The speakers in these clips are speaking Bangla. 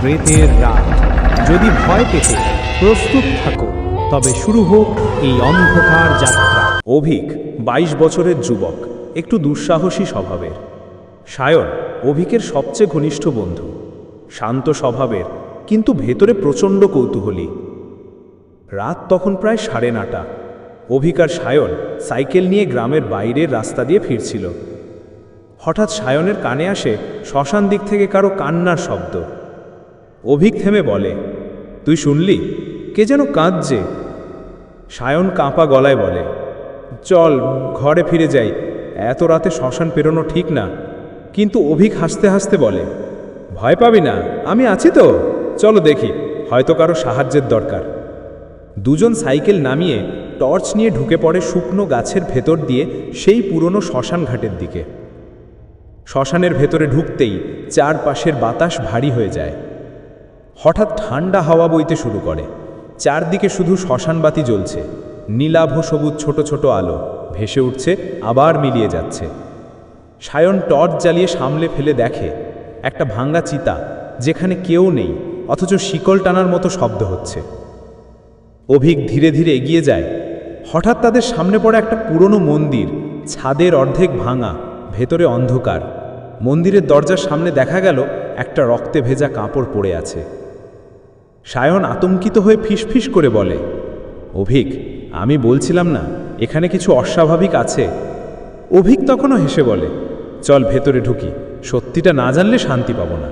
প্রেতের রাত। যদি ভয় পেতে প্রস্তুত থাকো, তবে শুরু হোক এই অন্ধকার যাত্রা। অভিক, বাইশ বছরের যুবক, একটু দুঃসাহসী স্বভাবের। সায়ন, অভিকের সবচেয়ে ঘনিষ্ঠ বন্ধু। শান্ত স্বভাবের, কিন্তু ভেতরে প্রচণ্ড কৌতূহলী। রাত তখন প্রায় সাড়ে নটা। অভিক আর সায়ন সাইকেল নিয়ে গ্রামের বাইরের রাস্তা দিয়ে ফিরছিল। হঠাৎ সায়নের কানে আসে শ্মশান দিক থেকে কারও কান্নার শব্দ। অভিক থেমে বলে, তুই শুনলি? কে যেন কাঁদছে? সায়ন কাঁপা গলায় বলে, চল, ঘরে ফিরে যাই। এত রাতে শ্মশান পেরোনো ঠিক না। কিন্তু অভিক হাসতে হাসতে বলে, ভয় পাবি না, আমি আছি তো। চলো দেখি, হয়তো কারও সাহায্যের দরকার। দুজন সাইকেল নামিয়ে টর্চ নিয়ে ঢুকে পড়ে শুকনো গাছের ভেতর দিয়ে সেই পুরনো শ্মশান ঘাটের দিকে। শ্মশানের ভেতরে ঢুকতেই চারপাশের বাতাস ভারী হয়ে যায়। হঠাৎ ঠান্ডা হাওয়া বইতে শুরু করে। চারদিকে শুধু শ্মশানবাতি জ্বলছে। নীলাভ সবুজ ছোট ছোট আলো ভেসে উঠছে, আবার মিলিয়ে যাচ্ছে। সায়ন টর্চ জ্বালিয়ে সামলে ফেলে দেখে, একটা ভাঙ্গা চিতা, যেখানে কেউ নেই, অথচ শিকল টানার মতো শব্দ হচ্ছে। অভিক ধীরে ধীরে এগিয়ে যায়। হঠাৎ তাদের সামনে পড়ে একটা পুরনো মন্দির, ছাদের অর্ধেক ভাঙা, ভেতরে অন্ধকার। মন্দিরের দরজার সামনে দেখা গেল, একটা রক্তে ভেজা কাপড় পড়ে আছে। সায়ন আতঙ্কিত হয়ে ফিসফিস করে বলে, অভিক, আমি বলছিলাম না, এখানে কিছু অস্বাভাবিক আছে? অভিক তখনও হেসে বলে, চল ভেতরে ঢুকি, সত্যিটা না জানলে শান্তি পাব না।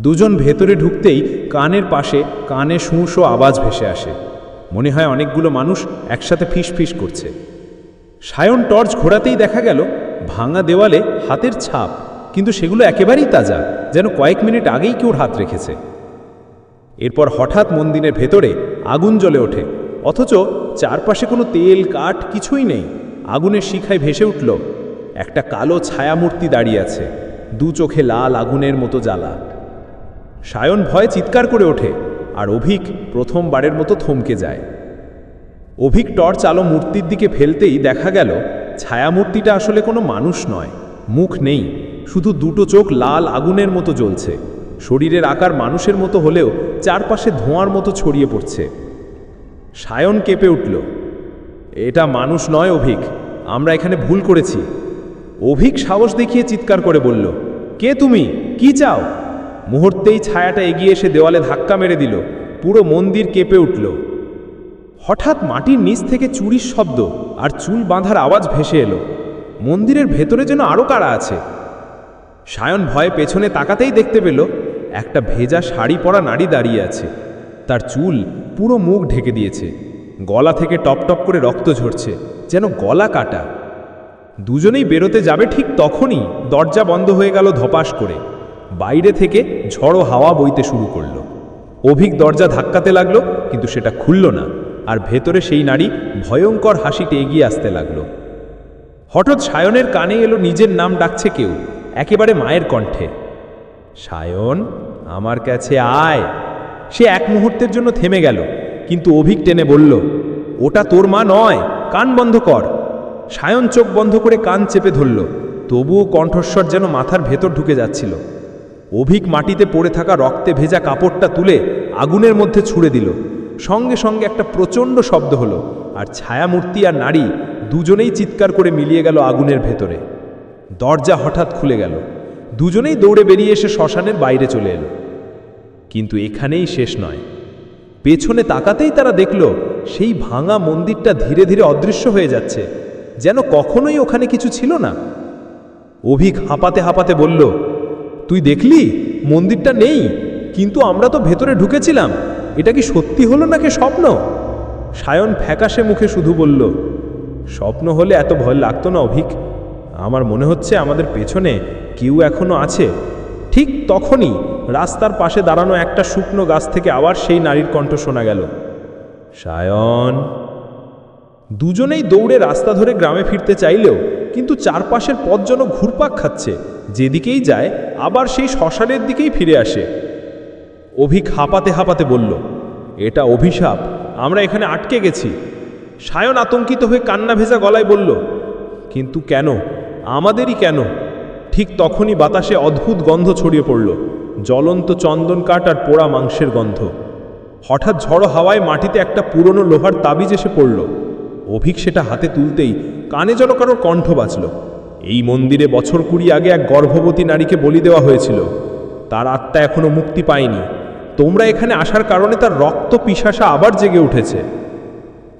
দুজন ভেতরে ঢুকতেই কানের পাশে কানে শুঁশো আওয়াজ ভেসে আসে। মনে হয় অনেকগুলো মানুষ একসাথে ফিস ফিস করছে। সায়ন টর্চ ঘোরাতেই দেখা গেল, ভাঙা দেওয়ালে হাতের ছাপ, কিন্তু সেগুলো একেবারেই তাজা, যেন কয়েক মিনিট আগেই কেউ হাত রেখেছে। এরপর হঠাৎ মন্দিরের ভেতরে আগুন জ্বলে ওঠে। অথচ চারপাশে কোনো তেল, কাঠ কিছুই নেই। আগুনের শিখায় ভেসে উঠল একটা কালো ছায়ামূর্তি দাঁড়িয়ে আছে, দু চোখে লাল আগুনের মতো জ্বালা। সায়ন ভয়ে চিৎকার করে ওঠে, আর অভিক প্রথমবারের মতো থমকে যায়। অভিক টর্চ আলো মূর্তির দিকে ফেলতেই দেখা গেল, ছায়ামূর্তিটা আসলে কোনো মানুষ নয়, মুখ নেই, শুধু দুটো চোখ লাল আগুনের মতো জ্বলছে। শরীরের আকার মানুষের মতো হলেও চারপাশে ধোঁয়ার মতো ছড়িয়ে পড়ছে। সায়ন কেঁপে উঠল। এটা মানুষ নয়, অভিক। আমরা এখানে ভুল করেছি। অভিক সাহস দেখিয়ে চিৎকার করে বলল, কে তুমি? কি চাও? মুহূর্তেই ছায়াটা এগিয়ে এসে দেওয়ালে ধাক্কা মেরে দিল। পুরো মন্দির কেঁপে উঠল। হঠাৎ মাটির নিচ থেকে চুরির শব্দ আর চুল বাঁধার আওয়াজ ভেসে এলো। মন্দিরের ভেতরে যেন আরও কারা আছে। সায়ন ভয়ে পেছনে তাকাতেই দেখতে পেল একটা ভেজা শাড়ি পরা নারী দাঁড়িয়ে আছে। তার চুল পুরো মুখ ঢেকে দিয়েছে। গলা থেকে টপ টপ করে রক্ত ঝরছে, যেন গলা কাটা। দুজনেই বেরোতে যাবে ঠিক তখনই দরজা বন্ধ হয়ে গেল ধপাস করে। বাইরে থেকে ঝড়ো হাওয়া বইতে শুরু করল। অভিক দরজা ধাক্কাতে লাগল, কিন্তু সেটা খুলল না, আর ভেতরে সেই নারী ভয়ঙ্কর হাসিতে এগিয়ে আসতে লাগল। হঠাৎ সায়নের কানে এলো নিজের নাম ডাকছে কেউ, একেবারে মায়ের কণ্ঠে। সায়ন, আমার কাছে আয়। সে এক মুহূর্তের জন্য থেমে গেল, কিন্তু অভিক টেনে বলল, ওটা তোর মা নয়, কান বন্ধ কর। সায়ন চোখ বন্ধ করে কান চেপে ধরল, তবুও কণ্ঠস্বর যেন মাথার ভেতর ঢুকে যাচ্ছিল। অভিক মাটিতে পড়ে থাকা রক্তে ভেজা কাপড়টা তুলে আগুনের মধ্যে ছুঁড়ে দিল। সঙ্গে সঙ্গে একটা প্রচণ্ড শব্দ হলো, আর ছায়ামূর্তি আর নারী দুজনেই চিৎকার করে মিলিয়ে গেল আগুনের ভেতরে। দরজা হঠাৎ খুলে গেল। দুজনেই দৌড়ে বেরিয়ে এসে শ্মশানের বাইরে চলে এলো। কিন্তু এখানেই শেষ নয়। পেছনে তাকাতেই তারা দেখল, সেই ভাঙা মন্দিরটা ধীরে ধীরে অদৃশ্য হয়ে যাচ্ছে, যেন কখনোই ওখানে কিছু ছিল না। অভিক হাঁপাতে হাঁপাতে বলল, তুই দেখলি? মন্দিরটা নেই, কিন্তু আমরা তো ভেতরে ঢুকেছিলাম। এটা কি সত্যি হলো নাকি স্বপ্ন? সায়ন ফ্যাকাশে মুখে শুধু বলল, স্বপ্ন হলে এত ভয় লাগতো না অভিক। আমার মনে হচ্ছে আমাদের পেছনে কেউ এখনও আছে? ঠিক তখনই রাস্তার পাশে দাঁড়ানো একটা শুকনো গাছ থেকে আবার সেই নারীর কণ্ঠ শোনা গেল। সায়ন! দুজনেই দৌড়ে রাস্তা ধরে গ্রামে ফিরতে চাইলেও কিন্তু চারপাশের পথ যেন ঘুরপাক খাচ্ছে। যেদিকেই যায়, আবার সেই শ্মশানের দিকেই ফিরে আসে। অভিক হাঁপাতে হাঁপাতে বলল, এটা অভিশাপ, আমরা এখানে আটকে গেছি। সায়ন আতঙ্কিত হয়ে কান্না ভেজা গলায় বলল, কিন্তু কেন? আমাদেরই কেন? ঠিক তখনই বাতাসে অদ্ভুত গন্ধ ছড়িয়ে পড়ল। জ্বলন্ত চন্দন কাঠ আর পোড়া মাংসের গন্ধ। হঠাৎ ঝড়ো হাওয়ায় মাটিতে একটা পুরনো লোহার তাবিজ এসে পড়ল। অভিক সেটা হাতে তুলতেই কানে যেন কারোর কণ্ঠ বাঁচল এই মন্দিরে বছর কুড়ি আগে এক গর্ভবতী নারীকে বলি দেওয়া হয়েছিল। তার আত্মা এখনও মুক্তি পায়নি। তোমরা এখানে আসার কারণে তার রক্ত পিশাসা আবার জেগে উঠেছে।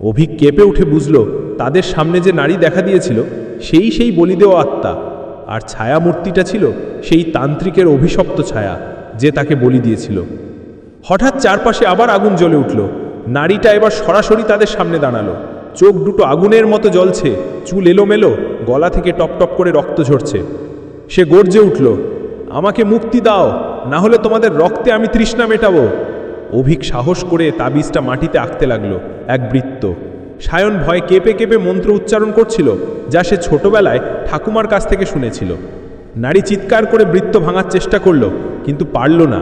অভিক কেঁপে উঠে বুঝল, তাদের সামনে যে নারী দেখা দিয়েছিল, সেই সেই বলি দেওয়া আত্মা। আর ছায়া মূর্তিটা ছিল সেই তান্ত্রিকের অভিশপ্ত ছায়া, যে তাকে বলি দিয়েছিল। হঠাৎ চারপাশে আবার আগুন জ্বলে উঠল। নারীটা এবার সরাসরি তাদের সামনে দাঁড়াল। চোখ দুটো আগুনের মতো জ্বলছে, চুল এলোমেলো, গলা থেকে টপ টপ করে রক্ত ঝরছে। সে গর্জে উঠল, আমাকে মুক্তি দাও, না হলে তোমাদের রক্তে আমি তৃষ্ণা মেটাবো। অভিক সাহস করে তাবিজটা মাটিতে আঁকতে লাগল, এক বৃত্ত। সায়ন ভয় কেঁপে কেঁপে মন্ত্র উচ্চারণ করছিল, যা সে ছোটবেলায় ঠাকুমার কাছ থেকে শুনেছিল। নারী চিৎকার করে বৃত্ত ভাঙার চেষ্টা করল, কিন্তু পারল না।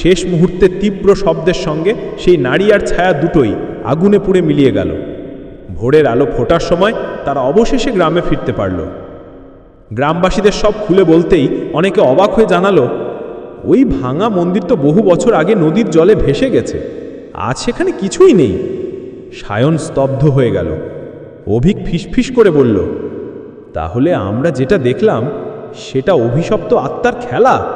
শেষ মুহূর্তে তীব্র শব্দের সঙ্গে সেই নারী আর ছায়া দুটোই আগুনে পুড়ে মিলিয়ে গেল। ভোরের আলো ফোটার সময় তারা অবশেষে গ্রামে ফিরতে পারল। গ্রামবাসীদের সব খুলে বলতেই অনেকে অবাক হয়ে জানালো, ওই ভাঙা মন্দির তো বহু বছর আগে নদীর জলে ভেসে গেছে। আজ সেখানে কিছুই নেই। সায়ন স্তব্ধ হয়ে গেল। অভিক ফিসফিস করে বলল, তাহলে আমরা যেটা দেখলাম, সেটা অভিশপ্ত আত্মার খেলা।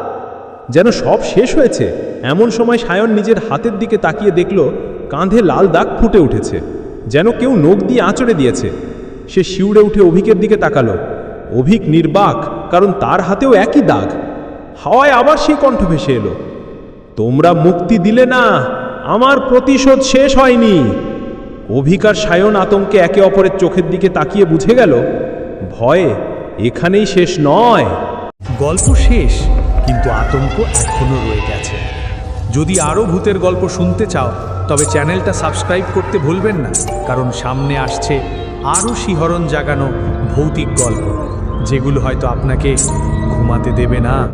যেন সব শেষ হয়েছে। এমন সময় সায়ন নিজের হাতের দিকে তাকিয়ে দেখল, কাঁধে লাল দাগ ফুটে উঠেছে। যেন কেউ নখ দিয়ে আঁচড়ে দিয়েছে। সে শিউড়ে উঠে অভিকের দিকে তাকালো। অভিক নির্বাক, কারণ তার হাতেও একই দাগ। হাওয়ায় আবার সেই কণ্ঠ ভেসে এলো, তোমরা মুক্তি দিলে না, আমার প্রতিশোধ শেষ হয়নি। অভিকার সায়ন আতঙ্কে একে অপরের চোখের দিকে তাকিয়ে বুঝে গেল, ভয়ে এখানেই শেষ নয়। গল্প শেষ, কিন্তু আতঙ্ক এখনও রয়ে গেছে। যদি আরও ভূতের গল্প শুনতে চাও, তবে চ্যানেলটা সাবস্ক্রাইব করতে ভুলবেন না, কারণ সামনে আসছে আরও শিহরণ জাগানো ভৌতিক গল্প, যেগুলো হয়তো আপনাকে ঘুমাতে দেবে না।